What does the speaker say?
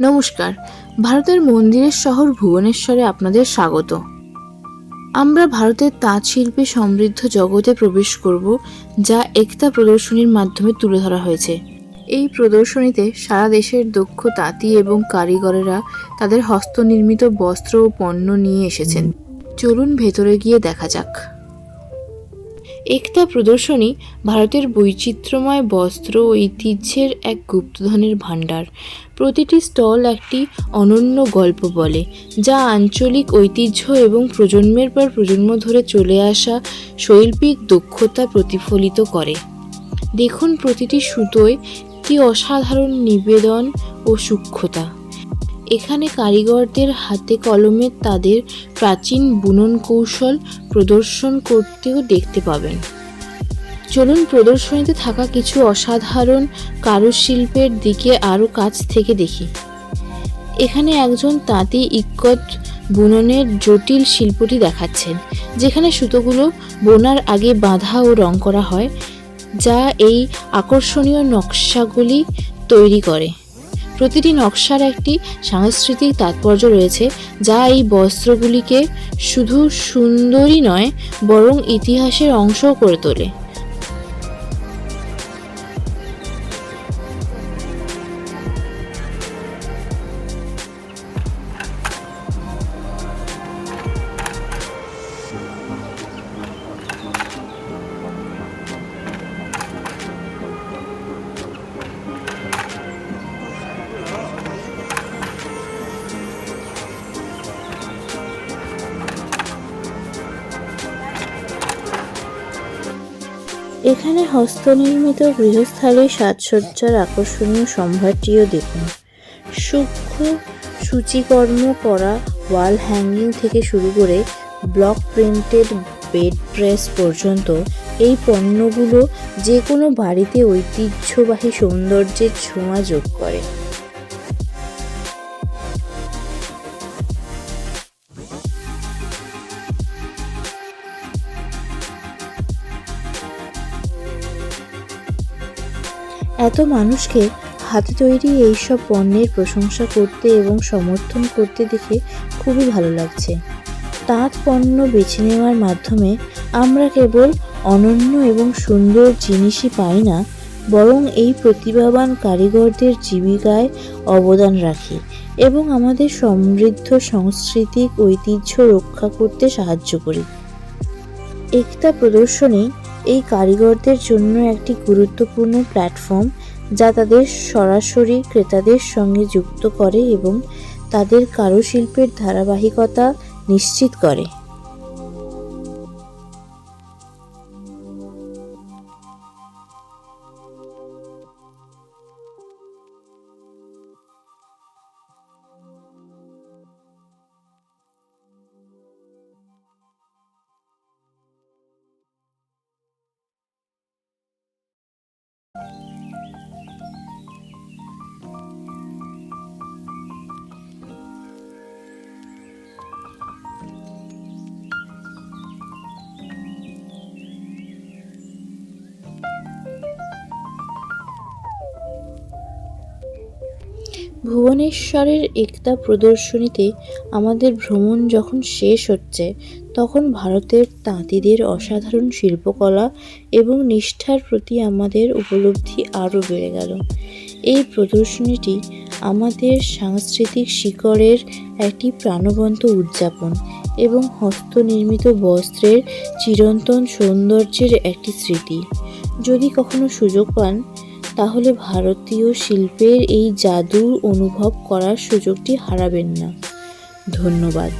নমস্কার। ভারতের মন্দিরের শহর ভুবনেশ্বরে আপনাদের স্বাগত। আমরা ভারতের তাঁত শিল্পে সমৃদ্ধ জগতে প্রবেশ করব, যা একতা প্রদর্শনীর মাধ্যমে তুলে ধরা হয়েছে। এই প্রদর্শনীতে সারা দেশের দক্ষ তাঁতি এবং কারিগরেরা তাদের হস্তনির্মিত বস্ত্র ও পণ্য নিয়ে এসেছেন। চলুন ভেতরে গিয়ে দেখা যাক। একতা প্রদর্শনী ভারতের বৈচিত্র্যময় বস্ত্র ঐতিহ্যের এক গুপ্তধনের ভাণ্ডার। প্রতিটি স্টল একটি অনন্য গল্প বলে, যা আঞ্চলিক ঐতিহ্য এবং প্রজন্মের পর প্রজন্ম ধরে চলে আসা শৈল্পিক দক্ষতা প্রতিফলিত করে। দেখুন প্রতিটি সুতোয় কি অসাধারণ নিবেদন ও সূক্ষ্মতা। এখানে কারিগরদের হাতে কলমে তাদের প্রাচীন বুনন কৌশল প্রদর্শন করতেও দেখতে পাবেন। চলুন প্রদর্শনীতে থাকা কিছু অসাধারণ কারুশিল্পের দিকে আরও কাছ থেকে দেখি। এখানে একজন তাঁতি ইক্কত বুননের জটিল শিল্পটি দেখাচ্ছেন, যেখানে সুতোগুলো বোনার আগে বাঁধা ও রং করা হয়, যা এই আকর্ষণীয় নকশাগুলি তৈরি করে। প্রতিটি নকশার একটি সাংস্কৃতিক তাৎপর্য রয়েছে, যা এই বস্ত্রগুলিকে শুধু সুন্দরই নয়, বরং ইতিহাসের অংশও করে তোলে। এখানে হস্তনির্মিত গৃহস্থালীর সাজসজ্জার আকর্ষণীয় সম্ভারটিও দেখুন। সূক্ষ্ম সূচিকর্ম করা ওয়াল হ্যাঙ্গিং থেকে শুরু করে ব্লক প্রিন্টেড বেড প্রেস পর্যন্ত এই পণ্যগুলো যে কোনো বাড়িতে ঐতিহ্যবাহী সৌন্দর্যের ছোঁয়া যোগ করে। এত মানুষকে হাতে তৈরি এইসব পণ্যের প্রশংসা করতে এবং সমর্থন করতে দেখে খুবই ভালো লাগছে। তাঁত পণ্য বেছে নেওয়ার মাধ্যমে আমরা কেবল অনন্য এবং সুন্দর জিনিসই পাই না, বরং এই প্রতিভাবান কারিগরদের জীবিকায় অবদান রাখি এবং আমাদের সমৃদ্ধ সাংস্কৃতিক ঐতিহ্য রক্ষা করতে সাহায্য করি। একতা প্রদর্শনী এই কারিগরদের জন্য একটি গুরুত্বপূর্ণ প্ল্যাটফর্ম যা তাদের সরাসরি ক্রেতাদের সঙ্গে যুক্ত করে এবং তাদের কারুশিল্পের ধারাবাহিকতা নিশ্চিত করে। ভুবনেশ্বরের একতা প্রদর্শনীতে আমাদের ভ্রমণ যখন শেষ হচ্ছে, তখন ভারতের তাঁতিদের অসাধারণ শিল্পকলা এবং নিষ্ঠার প্রতি আমাদের উপলব্ধি আরও বেড়ে গেল। এই প্রদর্শনীটি আমাদের সাংস্কৃতিক শিকড়ের একটি প্রাণবন্ত উদযাপন এবং হস্তনির্মিত বস্ত্রের চিরন্তন সৌন্দর্যের একটি স্মৃতি। যদি কখনো সুযোগ পান তাহলে ভারতীয় শিল্পের এই জাদুর অনুভব করার সুযোগটি হারাবেন না। ধন্যবাদ।